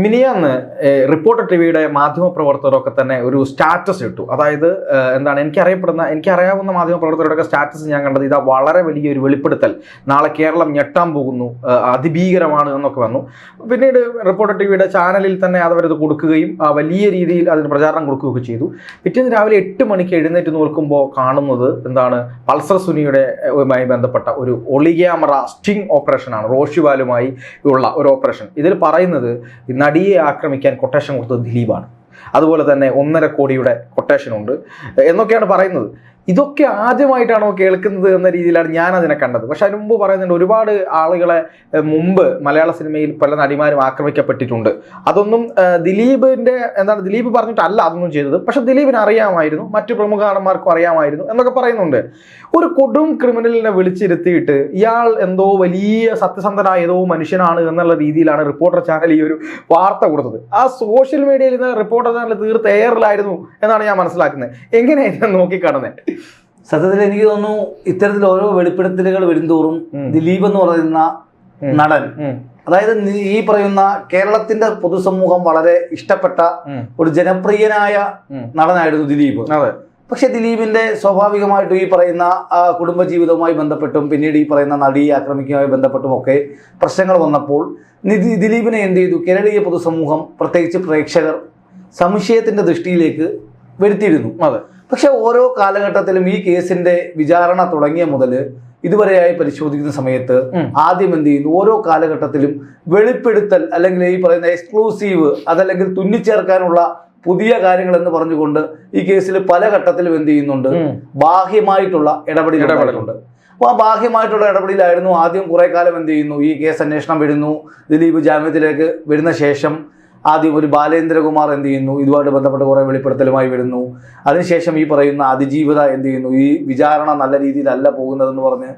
മിനിയാന്ന് reporter T വിയുടെ മാധ്യമപ്രവർത്തകരൊക്കെ തന്നെ ഒരു സ്റ്റാറ്റസ് ഇട്ടു. അതായത് എന്താണ് എനിക്കറിയപ്പെടുന്ന എനിക്കറിയാവുന്ന മാധ്യമപ്രവർത്തകരുടെയൊക്കെ സ്റ്റാറ്റസ് ഞാൻ കണ്ടത് ഇതാ വളരെ വലിയൊരു വെളിപ്പെടുത്തൽ. നാളെ കേരളം ഞെട്ടാൻ പോകുന്നു അതിഭീകരമാണ് എന്നൊക്കെ വന്നു. പിന്നീട് റിപ്പോർട്ടർ ടി വിയുടെ ചാനലിൽ തന്നെ അതവരത് കൊടുക്കുകയും വലിയ രീതിയിൽ അതിന് പ്രചാരണം കൊടുക്കുകയൊക്കെ ചെയ്തു. പിറ്റേന്ന് രാവിലെ എട്ട് മണിക്ക് എഴുന്നേറ്റ് നോക്കുമ്പോൾ കാണുന്നത് എന്താണ് പൾസർ സുനിയുടെ മായി ബന്ധപ്പെട്ട ഒരു ഒളിക്യാമറ സ്റ്റിംഗ് ഓപ്പറേഷനാണ് റോഷിവാലുമായി ഉള്ള ഒരു ഓപ്പറേഷൻ. ഇതിൽ പറയുന്നത് നടിയെ ആക്രമിക്കാൻ കൊട്ടേഷൻ കൊടുത്തത് ദിലീപാണ്. അതുപോലെ തന്നെ ഒന്നര കോടിയുടെ കൊട്ടേഷൻ ഉണ്ട്. എന്നൊക്കെയാണ് പറയുന്നത്. ഇതൊക്കെ ആദ്യമായിട്ടാണോ കേൾക്കുന്നത് എന്ന രീതിയിലാണ് ഞാൻ അതിനെ കണ്ടത്. പക്ഷെ അതിന് മുമ്പ് പറയുന്നുണ്ട് ഒരുപാട് ആളുകളെ മുമ്പ് മലയാള സിനിമയിൽ പല നടിമാരും ആക്രമിക്കപ്പെട്ടിട്ടുണ്ട്. അതൊന്നും ദിലീപിന്റെ എന്താണ് ദിലീപ് പറഞ്ഞിട്ടല്ല അതൊന്നും ചെയ്തത്. പക്ഷെ ദിലീപിന് അറിയാമായിരുന്നു മറ്റു പ്രമുഖ നടന്മാർക്കും അറിയാമായിരുന്നു എന്നൊക്കെ പറയുന്നുണ്ട്. ഒരു കൊടും ക്രിമിനലിനെ വിളിച്ചിരുത്തിയിട്ട് ഇയാൾ എന്തോ വലിയ സത്യസന്ധനായ ഏതോ മനുഷ്യനാണ് എന്നുള്ള രീതിയിലാണ് റിപ്പോർട്ടർ ചാനൽ ഈ ഒരു വാർത്ത കൊടുത്തത്. ആ സോഷ്യൽ മീഡിയയിൽ നിന്ന് റിപ്പോർട്ടർ ചാനൽ തീർത്ത് എയറിലായിരുന്നു എന്നാണ് ഞാൻ മനസ്സിലാക്കുന്നത്. എങ്ങനെയായിരുന്നു നോക്കിക്കാണുന്നത് സത്യത്തിൽ എനിക്ക് തോന്നുന്നു ഇത്തരത്തിൽ ഓരോ വെളിപ്പെടുത്തലുകൾ വരുംതോറും. ദിലീപ് എന്ന് പറയുന്ന നടൻ അതായത് ഈ പറയുന്ന കേരളത്തിന്റെ പൊതുസമൂഹം വളരെ ഇഷ്ടപ്പെട്ട ഒരു ജനപ്രിയനായ. നടനായിരുന്നു ദിലീപ്. പക്ഷെ ദിലീപിന്റെ സ്വാഭാവികമായിട്ടും ഈ പറയുന്ന കുടുംബജീവിതവുമായി ബന്ധപ്പെട്ടും പിന്നീട് ഈ പറയുന്ന നടിയെ ആക്രമിക്കുമായി ബന്ധപ്പെട്ടും ഒക്കെ പ്രശ്നങ്ങൾ വന്നപ്പോൾ നിധി ദിലീപിനെ എന്ത് ചെയ്തു? കേരളീയ പൊതുസമൂഹം പ്രത്യേകിച്ച് പ്രേക്ഷകർ സംശയത്തിന്റെ ദൃഷ്ടിയിലേക്ക് വരുത്തിയിരുന്നു. അതെ. പക്ഷെ ഓരോ കാലഘട്ടത്തിലും ഈ കേസിന്റെ വിചാരണ തുടങ്ങിയ മുതൽ ഇതുവരെയായി പരിശോധിക്കുന്ന സമയത്ത് ആദ്യം എന്ത് ചെയ്യുന്നു? ഓരോ കാലഘട്ടത്തിലും വെളിപ്പെടുത്തൽ അല്ലെങ്കിൽ ഈ പറയുന്ന എക്സ്ക്ലൂസീവ് അതല്ലെങ്കിൽ തുന്നിച്ചേർക്കാനുള്ള പുതിയ കാര്യങ്ങൾ എന്ന് പറഞ്ഞുകൊണ്ട് ഈ കേസിൽ പല ഘട്ടത്തിലും എന്ത് ചെയ്യുന്നുണ്ട്? ബാഹ്യമായിട്ടുള്ള ഇടപെടൽ ഇടപെടലുണ്ട് അപ്പൊ അപ്പോൾ ആ ബാഹ്യമായിട്ടുള്ള ഇടപെടലായിരുന്നു ആദ്യം കുറെ കാലം എന്ത് ചെയ്യുന്നു? ഈ കേസ് അന്വേഷണം വരുന്നു. ദിലീപ് ജാമ്യത്തിലേക്ക് വരുന്ന ശേഷം ആദ്യം ഒരു ബാലേന്ദ്രകുമാർ എന്ത് ചെയ്യുന്നു? ഇതുമായിട്ട് ബന്ധപ്പെട്ട് കുറേ വെളിപ്പെടുത്തലുമായി വരുന്നു. അതിനുശേഷം ഈ പറയുന്ന അതിജീവിത എന്ത് ചെയ്യുന്നു? ഈ വിചാരണ നല്ല രീതിയിലല്ല പോകുന്നതെന്ന് പറഞ്ഞ്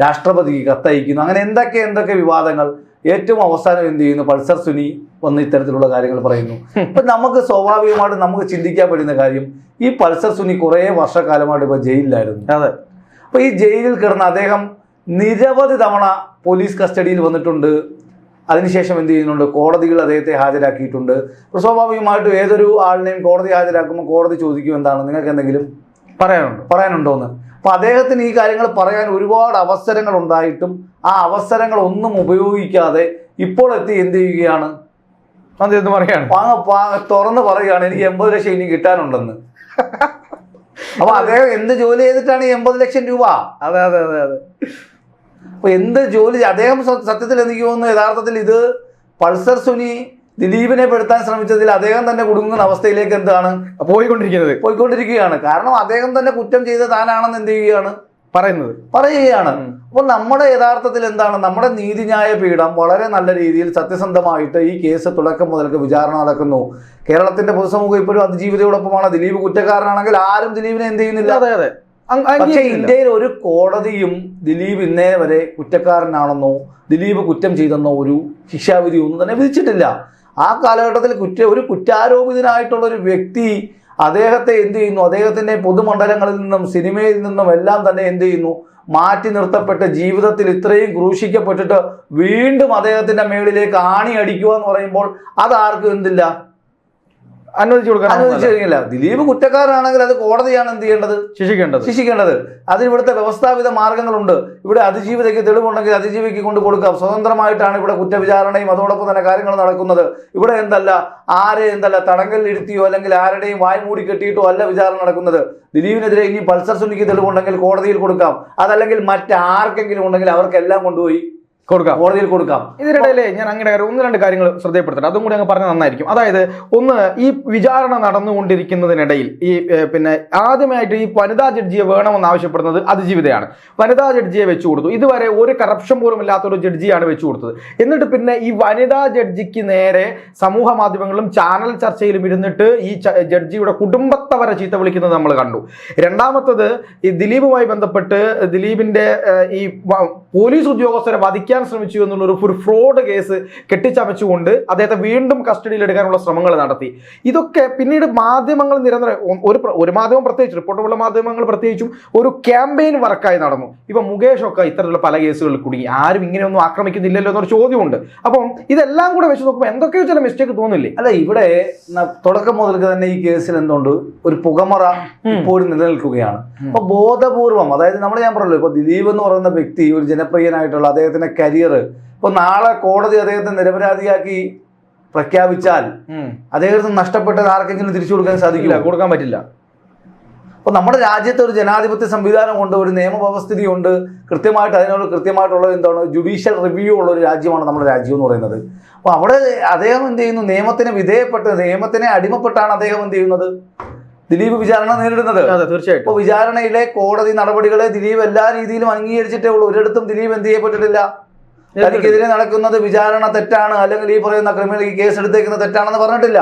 രാഷ്ട്രപതിക്ക് കത്തയക്കുന്നു. അങ്ങനെ എന്തൊക്കെ എന്തൊക്കെ വിവാദങ്ങൾ? ഏറ്റവും അവസാനം എന്ത് ചെയ്യുന്നു? പൾസർ സുനി വന്ന് ഇത്തരത്തിലുള്ള കാര്യങ്ങൾ പറയുന്നു. ഇപ്പൊ നമുക്ക് സ്വാഭാവികമായിട്ട് നമുക്ക് ചിന്തിക്കാൻ പറ്റുന്ന കാര്യം ഈ പൾസർ സുനി കുറേ വർഷക്കാലമായിട്ട് ഇപ്പൊ ജയിലിലായിരുന്നു. അതെ. അപ്പൊ ഈ ജയിലിൽ കിടന്ന അദ്ദേഹം നിരവധി തവണ പോലീസ് കസ്റ്റഡിയിൽ വന്നിട്ടുണ്ട്. അതിനുശേഷം എന്ത് ചെയ്യുന്നുണ്ട്? കോടതികൾ അദ്ദേഹത്തെ ഹാജരാക്കിയിട്ടുണ്ട്. അപ്പോൾ സ്വാഭാവികമായിട്ടും ഏതൊരു ആളിനെയും കോടതി ഹാജരാക്കുമ്പോൾ കോടതി ചോദിക്കും എന്താണ്? നിങ്ങൾക്ക് എന്തെങ്കിലും പറയാനുണ്ട്? എന്ന് അപ്പോൾ അദ്ദേഹത്തിന് ഈ കാര്യങ്ങൾ പറയാൻ ഒരുപാട് അവസരങ്ങൾ ഉണ്ടായിട്ടും ആ അവസരങ്ങൾ ഒന്നും ഉപയോഗിക്കാതെ ഇപ്പോൾ എത്തി എന്ത് ചെയ്യുകയാണ്? എന്ന് പറയാണ്. തുറന്ന് പറയുകയാണ് എനിക്ക് എൺപത് ലക്ഷം ഇനി കിട്ടാനുണ്ടെന്ന്. അപ്പൊ അദ്ദേഹം എന്ത് ജോലി ചെയ്തിട്ടാണ് ഈ എൺപത് ലക്ഷം രൂപ? അതെ അതെ അതെ അതെ. അപ്പൊ എന്ത് ജോലി അദ്ദേഹം സത്യത്തിൽ എനിക്ക് തോന്നുന്നു യഥാർത്ഥത്തിൽ ഇത് പൾസർ സുനി ദിലീപിനെ പെടുത്താൻ ശ്രമിച്ചതിൽ അദ്ദേഹം തന്നെ കുടുങ്ങുന്ന അവസ്ഥയിലേക്ക് എന്താണ് പോയിക്കൊണ്ടിരിക്കുന്നത്. പോയിക്കൊണ്ടിരിക്കുകയാണ്. കാരണം അദ്ദേഹം തന്നെ കുറ്റം ചെയ്ത താനാണെന്ന് എന്ത് ചെയ്യുകയാണ്? പറയുന്നത്. പറയുകയാണ്. അപ്പോൾ നമ്മുടെ യഥാർത്ഥത്തിൽ എന്താണ്? നമ്മുടെ നീതിന്യായ പീഠം വളരെ നല്ല രീതിയിൽ സത്യസന്ധമായിട്ട് ഈ കേസ് തുടക്കം മുതൽക്ക് വിചാരണ നടക്കുന്നു. കേരളത്തിന്റെ പൊതുസമൂഹം ഇപ്പോഴും അതിജീവിതയോടൊപ്പമാണ്. ദിലീപ് കുറ്റക്കാരനാണെങ്കിൽ ആരും ദിലീപിനെ എന്ത് ചെയ്യുന്നില്ല? അതെ അതെ. പക്ഷെ. ഇന്ത്യയിൽ ഒരു കോടതിയും ദിലീപ് ഇന്നേ വരെ കുറ്റക്കാരനാണെന്നോ ദിലീപ് കുറ്റം ചെയ്തെന്നോ ഒരു ശിക്ഷാവിധി ഒന്നും തന്നെ വിധിച്ചിട്ടില്ല. ആ കാലഘട്ടത്തിൽ കുറ്റ ഒരു കുറ്റാരോപിതനായിട്ടുള്ള ഒരു വ്യക്തി അദ്ദേഹത്തെ എന്ത് ചെയ്യുന്നു? അദ്ദേഹത്തിന്റെ പൊതുമണ്ഡലങ്ങളിൽ നിന്നും സിനിമയിൽ നിന്നും എല്ലാം തന്നെ എന്ത് ചെയ്യുന്നു? മാറ്റി നിർത്തപ്പെട്ട് ജീവിതത്തിൽ ഇത്രയും ക്രൂശിക്കപ്പെട്ടിട്ട് വീണ്ടും അദ്ദേഹത്തിന്റെ മേളിലേക്ക് ആണി അടിക്കുക എന്ന് പറയുമ്പോൾ അതാർക്കും എന്തില്ല? അനുവദിച്ചു കൊടുക്കാൻ അനുവദിച്ചു കഴിഞ്ഞില്ല ദിലീപ് കുറ്റക്കാരനാണെങ്കിൽ അത് കോടതിയാണ് എന്ത് ചെയ്യേണ്ടത്? ശിക്ഷിക്കേണ്ടത്. ശിക്ഷിക്കേണ്ടത്. അതിന് ഇവിടുത്തെ വ്യവസ്ഥാപിത മാർഗങ്ങളുണ്ട്. ഇവിടെ അതിജീവിതയ്ക്ക് തെളിവുണ്ടെങ്കിൽ അതിജീവിക്ക് കൊണ്ട് കൊടുക്കാം. സ്വതന്ത്രമായിട്ടാണ് ഇവിടെ കുറ്റവിചാരണയും അതോടൊപ്പം തന്നെ കാര്യങ്ങൾ നടക്കുന്നത്. ഇവിടെ എന്തല്ല ആരെ എന്തല്ല തടങ്കലിരുത്തിയോ അല്ലെങ്കിൽ ആരുടെയും വായ് മൂടി കെട്ടിയിട്ടോ അല്ല വിചാരണ നടക്കുന്നത്. ദിലീപിനെതിരെ ഇനി പൾസർ സുനിക്ക് തെളിവുണ്ടെങ്കിൽ കോടതിയിൽ കൊടുക്കാം. അതല്ലെങ്കിൽ മറ്റാർക്കെങ്കിലും ഉണ്ടെങ്കിൽ അവർക്കെല്ലാം കൊണ്ടുപോയി കൊടുക്കാം. കോടതിയിൽ കൊടുക്കാം. ഇതിനിടയിലെ ഞാൻ അങ്ങനെ ഒന്ന് രണ്ട് കാര്യങ്ങൾ ശ്രദ്ധയപ്പെടുത്തട്ടെ അതും കൂടി അങ്ങ് പറഞ്ഞാൽ നന്നായിരിക്കും. അതായത് ഒന്ന് ഈ വിചാരണ നടന്നുകൊണ്ടിരിക്കുന്നതിനിടയിൽ ഈ പിന്നെ ആദ്യമായിട്ട് ഈ വനിതാ ജഡ്ജിയെ വേണമെന്ന് ആവശ്യപ്പെടുന്നത് അതിജീവിതയാണ്. വനിതാ ജഡ്ജിയെ വെച്ചു കൊടുത്തു. ഇതുവരെ ഒരു കറപ്ഷൻ പോലും ഇല്ലാത്ത ഒരു ജഡ്ജിയാണ് വെച്ചു കൊടുത്തത്. എന്നിട്ട് പിന്നെ ഈ വനിതാ ജഡ്ജിക്ക് നേരെ സമൂഹ മാധ്യമങ്ങളിലും ചാനൽ ചർച്ചയിലും ഇരുന്നിട്ട് ഈ ജഡ്ജിയുടെ കുടുംബത്തെ വരെ ചീത്ത വിളിക്കുന്നത് നമ്മൾ കണ്ടു. രണ്ടാമത്തത് ഈ ദിലീപുമായി ബന്ധപ്പെട്ട് ദിലീപിന്റെ ഈ പോലീസ് ഉദ്യോഗസ്ഥരെ വധിക്കാൻ രക്ഷിക്കാൻ ശ്രമിച്ചു എന്നുള്ള ഒരു ഒരു ഫ്രോഡ് കേസ് കെട്ടിച്ചമച്ചുകൊണ്ട് അദ്ദേഹത്തെ വീണ്ടും കസ്റ്റഡിയിൽ എടുക്കാനുള്ള ശ്രമങ്ങൾ നടത്തി. ഇതൊക്കെ പിന്നീട് മാധ്യമങ്ങൾ നിരന്തരം ഒരു ഒരു മാധ്യമം പ്രത്യേകിച്ച് റിപ്പോർട്ടുള്ള മാധ്യമങ്ങൾ പ്രത്യേകിച്ചും ഒരു ക്യാമ്പയിൻ വർക്കായി നടന്നു. ഇപ്പം മുകേഷ് ഒക്കെ ഇത്തരത്തിലുള്ള പല കേസുകളിൽ കുടുങ്ങി. ആരും ഇങ്ങനെയൊന്നും ആക്രമിക്കുന്നില്ലല്ലോ എന്നൊരു ചോദ്യമുണ്ട് അപ്പം ഇതെല്ലാം കൂടെ വെച്ച് നോക്കുമ്പോൾ എന്തൊക്കെയോ ചില മിസ്റ്റേക്ക് തോന്നില്ലേ? അല്ല ഇവിടെ തുടക്കം മുതൽക്ക് തന്നെ ഈ കേസിൽ എന്തുകൊണ്ട് ഒരു പുകമറ ഇപ്പോഴും നിലനിൽക്കുകയാണ്. അപ്പൊ ബോധപൂർവം അതായത് നമ്മൾ ഞാൻ പറഞ്ഞല്ലോ ഇപ്പൊ ദിലീപ് എന്ന് പറയുന്ന വ്യക്തി ഒരു ജനപ്രിയനായിട്ടുള്ള അദ്ദേഹത്തിന്റെ കരിയർ ഇപ്പൊ നാളെ കോടതി അദ്ദേഹത്തെ നിരപരാധിയാക്കി പ്രഖ്യാപിച്ചാൽ അദ്ദേഹത്തിന് നഷ്ടപ്പെട്ടത് ആർക്കെങ്കിലും തിരിച്ചു കൊടുക്കാൻ സാധിക്കില്ല കൊടുക്കാൻ പറ്റില്ല. അപ്പോൾ നമ്മുടെ രാജ്യത്ത് ഒരു ജനാധിപത്യ സംവിധാനം സംവിധാനമുണ്ട് ഒരു നിയമവ്യവസ്ഥിതിയുണ്ട് കൃത്യമായിട്ട് അതിനോട് കൃത്യമായിട്ടുള്ള എന്താണ്? ജുഡീഷ്യൽ റിവ്യൂ ഉള്ള ഒരു രാജ്യമാണ് നമ്മുടെ രാജ്യം എന്ന് പറയുന്നത്. അപ്പോൾ അവിടെ അദ്ദേഹം എന്ത് ചെയ്യുന്നു? നിയമത്തിന് വിധേയപ്പെട്ട് നിയമത്തിനെ അടിമപ്പെട്ടാണ് അദ്ദേഹം എന്ത് ചെയ്യുന്നത്? ദിലീപ് വിചാരണ നേരിടുന്നത്. തീർച്ചയായിട്ടും. ഇപ്പൊ വിചാരണയിലെ കോടതി നടപടികളെ ദിലീപ് എല്ലാ രീതിയിലും അംഗീകരിച്ചിട്ടേ ഉള്ളൂ. ഒരിടത്തും ദിലീപ് എന്ത് ചെയ്യപ്പെട്ടിട്ടില്ല. തനിക്കെതിരെ നടക്കുന്നത് വിചാരണ തെറ്റാണ് അല്ലെങ്കിൽ ഈ പറയുന്ന ക്രിമിനൽ ഈ കേസ് എടുത്തേക്കുന്നത് തെറ്റാണെന്ന് പറഞ്ഞിട്ടില്ല.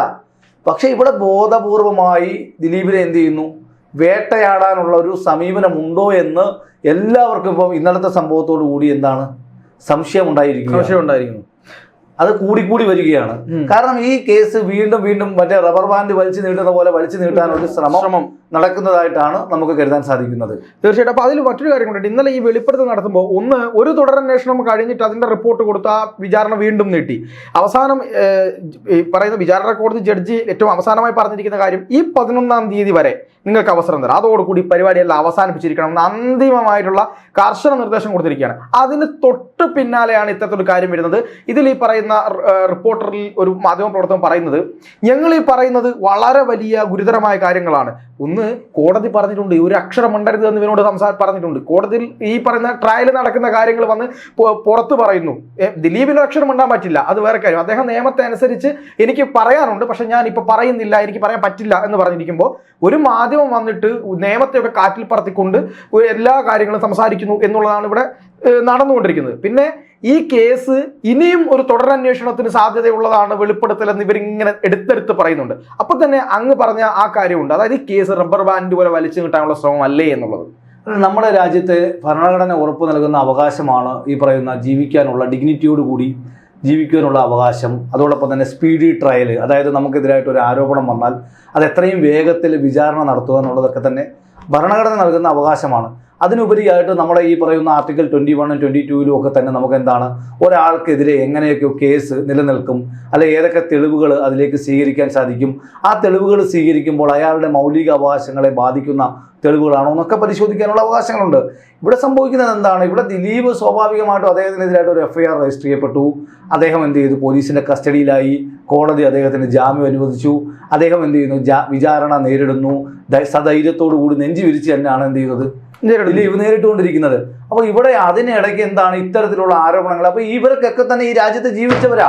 പക്ഷേ ഇവിടെ ബോധപൂർവമായി ദിലീപിനെ എന്ത് ചെയ്യുന്നു? വേട്ടയാടാനുള്ള ഒരു സമീപനമുണ്ടോ എന്ന് എല്ലാവർക്കും ഇപ്പം ഇന്നലത്തെ സംഭവത്തോടു കൂടി എന്താണ്? സംശയം ഉണ്ടായിരിക്കുന്നു സംശയം ഉണ്ടായിരിക്കുന്നു അത് കൂടിക്കൂടി വരികയാണ്. കാരണം ഈ കേസ് വീണ്ടും വീണ്ടും മറ്റേ റബ്ബർ ബാൻഡ് വലിച്ചു നീട്ടുന്ന പോലെ വലിച്ചു നീട്ടാനുള്ള ശ്രമം. നടക്കുന്നതായിട്ടാണ് നമുക്ക് കരുതാൻ സാധിക്കുന്നത്. തീർച്ചയായിട്ടും. അപ്പോൾ അതിൽ മറ്റൊരു കാര്യം കൂടെ ഇന്നലെ ഈ വെളിപ്പെടുത്തൽ നടത്തുമ്പോൾ ഒന്ന് ഒരു തുടരന്വേഷണം കഴിഞ്ഞിട്ട് അതിന്റെ റിപ്പോർട്ട് കൊടുത്ത് വിചാരണ വീണ്ടും നീട്ടി. അവസാനം പറയുന്ന വിചാരണ കോടതി ജഡ്ജി ഏറ്റവും അവസാനമായി പറഞ്ഞിരിക്കുന്ന കാര്യം ഈ പതിനൊന്നാം തീയതി വരെ നിങ്ങൾക്ക് അവസരം തരാം. അതോടുകൂടി പരിപാടിയെല്ലാം അവസാനിപ്പിച്ചിരിക്കണം എന്ന് അന്തിമമായിട്ടുള്ള കർശന നിർദ്ദേശം കൊടുത്തിരിക്കുകയാണ്. അതിന് തൊട്ട് പിന്നാലെയാണ് ഇത്തരത്തിലൊരു കാര്യം വരുന്നത്. ഇതിൽ ഈ പറയുന്ന റിപ്പോർട്ടറിൽ ഒരു മാധ്യമ പ്രവർത്തകൻ പറയുന്നത് ഞങ്ങൾ ഈ പറയുന്നത് വളരെ വലിയ ഗുരുതരമായ കാര്യങ്ങളാണ്. ഒന്ന് കോടതി പറഞ്ഞിട്ടുണ്ട് ഒരു അക്ഷരം ഉണ്ടരുത് എന്ന് ഇവനോട് സംസാ പറഞ്ഞിട്ടുണ്ട്. കോടതിയിൽ ഈ പറയുന്ന ട്രയൽ നടക്കുന്ന കാര്യങ്ങൾ വന്ന് പുറത്ത് പറയുന്നു. ദിലീപിന് അക്ഷരം ഉണ്ടാൻ പറ്റില്ല. അത് വേറെ കാര്യം. അദ്ദേഹം നിയമത്തെ അനുസരിച്ച് എനിക്ക് പറയാനുണ്ട് പക്ഷെ ഞാൻ ഇപ്പൊ പറയുന്നില്ല എനിക്ക് പറയാൻ പറ്റില്ല എന്ന് പറഞ്ഞിരിക്കുമ്പോൾ ഒരു മാധ്യമം വന്നിട്ട് നിയമത്തെയൊക്കെ കാറ്റിൽ പറത്തിക്കൊണ്ട് എല്ലാ കാര്യങ്ങളും സംസാരിക്കുന്നു എന്നുള്ളതാണ് ഇവിടെ നടന്നുകൊണ്ടിരിക്കുന്നത്. പിന്നെ ഈ കേസ് ഇനിയും ഒരു തുടരന്വേഷണത്തിന് സാധ്യതയുള്ളതാണ് വെളിപ്പെടുത്തൽ എന്ന് ഇവരിങ്ങനെ എടുത്തെടുത്ത് പറയുന്നുണ്ട്. അപ്പൊ തന്നെ അങ്ങ് പറഞ്ഞ ആ കാര്യമുണ്ട്. അതായത് ഈ കേസ് റബ്ബർ ബാൻഡ് പോലെ വലിച്ചു കിട്ടാനുള്ള ശ്രമം അല്ലേ എന്നുള്ളത്. നമ്മുടെ രാജ്യത്തെ ഭരണഘടന ഉറപ്പ് നൽകുന്ന അവകാശമാണ് ഈ പറയുന്ന ജീവിക്കാനുള്ള ഡിഗ്നിറ്റിയോട് കൂടി ജീവിക്കാനുള്ള അവകാശം. അതോടൊപ്പം തന്നെ സ്പീഡി ട്രയൽ അതായത് നമുക്കെതിരായിട്ട് ഒരു ആരോപണം വന്നാൽ അത് എത്രയും വേഗത്തിൽ വിചാരണ നടത്തുക എന്നുള്ളതൊക്കെ തന്നെ ഭരണഘടന നൽകുന്ന അവകാശമാണ്. അതിനുപരിയായിട്ട് നമ്മുടെ ഈ പറയുന്ന ആർട്ടിക്കിൾ ട്വന്റി വണ്ണും ട്വന്റി ടുവിലും ഒക്കെ തന്നെ നമുക്ക് എന്താണ് ഒരാൾക്കെതിരെ എങ്ങനെയൊക്കെ കേസ് നിലനിൽക്കും? അല്ലെ ഏതൊക്കെ തെളിവുകൾ അതിലേക്ക് സ്വീകരിക്കാൻ സാധിക്കും? ആ തെളിവുകൾ സ്വീകരിക്കുമ്പോൾ അയാളുടെ മൗലിക അവകാശങ്ങളെ ബാധിക്കുന്ന തെളിവുകളാണോ എന്നൊക്കെ പരിശോധിക്കാനുള്ള അവകാശങ്ങളുണ്ട്. ഇവിടെ സംഭവിക്കുന്നത് എന്താണ്? ഇവിടെ ദിലീപ് സ്വാഭാവികമായിട്ടും അദ്ദേഹത്തിനെതിരായിട്ട് ഒരു എഫ്ഐആർ രജിസ്റ്റർ ചെയ്യപ്പെട്ടു. അദ്ദേഹം എന്ത് ചെയ്തു? പോലീസിന്റെ കസ്റ്റഡിയിലായി. കോടതി അദ്ദേഹത്തിന് ജാമ്യം അനുവദിച്ചു. അദ്ദേഹം എന്ത് ചെയ്യുന്നു? വിചാരണ നേരിടുന്നു. സധൈര്യത്തോടു കൂടി നെഞ്ചു വിരിച്ച് തന്നെയാണ് എന്ത് ചെയ്യുന്നത്? ദിലീപ് നേരിട്ടുകൊണ്ടിരിക്കുന്നത്. അപ്പൊ ഇവിടെ അതിനിടയ്ക്ക് എന്താണ് ഇത്തരത്തിലുള്ള ആരോപണങ്ങൾ? അപ്പൊ ഇവർക്കൊക്കെ തന്നെ ഈ രാജ്യത്ത് ജീവിച്ചവരാ.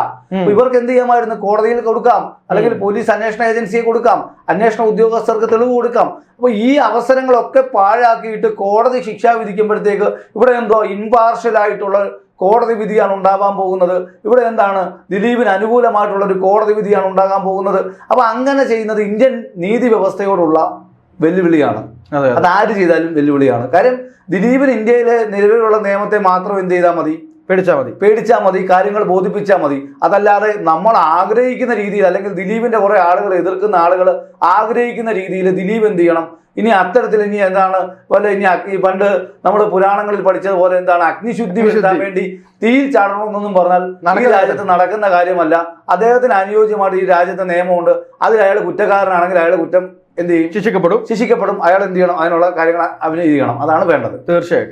ഇവർക്ക് എന്ത് ചെയ്യാമായിരുന്നു? കോടതിയിൽ കൊടുക്കാം. അല്ലെങ്കിൽ പോലീസ് അന്വേഷണ ഏജൻസിയെ കൊടുക്കാം. അന്വേഷണ ഉദ്യോഗസ്ഥർക്ക് തെളിവ് കൊടുക്കാം. അപ്പൊ ഈ അവസരങ്ങളൊക്കെ പാഴാക്കിയിട്ട് കോടതി ശിക്ഷ വിധിക്കുമ്പോഴത്തേക്ക് ഇവിടെ എന്തോ ഇൻപാർഷ്യൽ ആയിട്ടുള്ള കോടതി വിധിയാണ് ഉണ്ടാവാൻ പോകുന്നത്. ഇവിടെ എന്താണ്? ദിലീപിന് അനുകൂലമായിട്ടുള്ള ഒരു കോടതി വിധിയാണ് ഉണ്ടാകാൻ പോകുന്നത്. അപ്പൊ അങ്ങനെ ചെയ്യുന്നത് ഇന്ത്യൻ നീതി വ്യവസ്ഥയോടുള്ള വെല്ലുവിളിയാണ്. അതെ ആര് ചെയ്താലും വെല്ലുവിളിയാണ്. കാര്യം ദിലീപിന് ഇന്ത്യയിലെ നിലവിലുള്ള നിയമത്തെ മാത്രം എന്ത് ചെയ്താൽ മതി? പേടിച്ചാൽ മതി. പേടിച്ചാൽ മതി കാര്യങ്ങൾ ബോധിപ്പിച്ചാൽ മതി. അതല്ലാതെ നമ്മൾ ആഗ്രഹിക്കുന്ന രീതിയിൽ അല്ലെങ്കിൽ ദിലീപിന്റെ കുറെ ആളുകൾ എതിർക്കുന്ന ആളുകൾ ആഗ്രഹിക്കുന്ന രീതിയിൽ ദിലീപ് എന്ത് ചെയ്യണം? ഇനി അത്തരത്തിൽ ഇനി എന്താണ് വല്ല ഇനി പണ്ട് നമ്മൾ പുരാണങ്ങളിൽ പഠിച്ചതുപോലെ എന്താണ് അഗ്നിശുദ്ധി വരുത്താൻ വേണ്ടി തീയിൽ ചാടണമെന്നൊന്നും പറഞ്ഞാൽ ഈ രാജ്യത്ത് നടക്കുന്ന കാര്യമല്ല. അദ്ദേഹത്തിന് അനുയോജ്യമായിട്ട് ഈ രാജ്യത്തെ നിയമമുണ്ട്. അതിൽ അയാൾ കുറ്റക്കാരനാണെങ്കിൽ അയാൾ കുറ്റം എന്ത് ചെയ്യും? ശിക്ഷിക്കപ്പെടും. ശിക്ഷിക്കപ്പെടും. അയാൾ എന്ത് ചെയ്യണം? അതിനുള്ള കാര്യങ്ങൾ അഭിനയിക്കണം. അതാണ് വേണ്ടത്. തീർച്ചയായിട്ടും.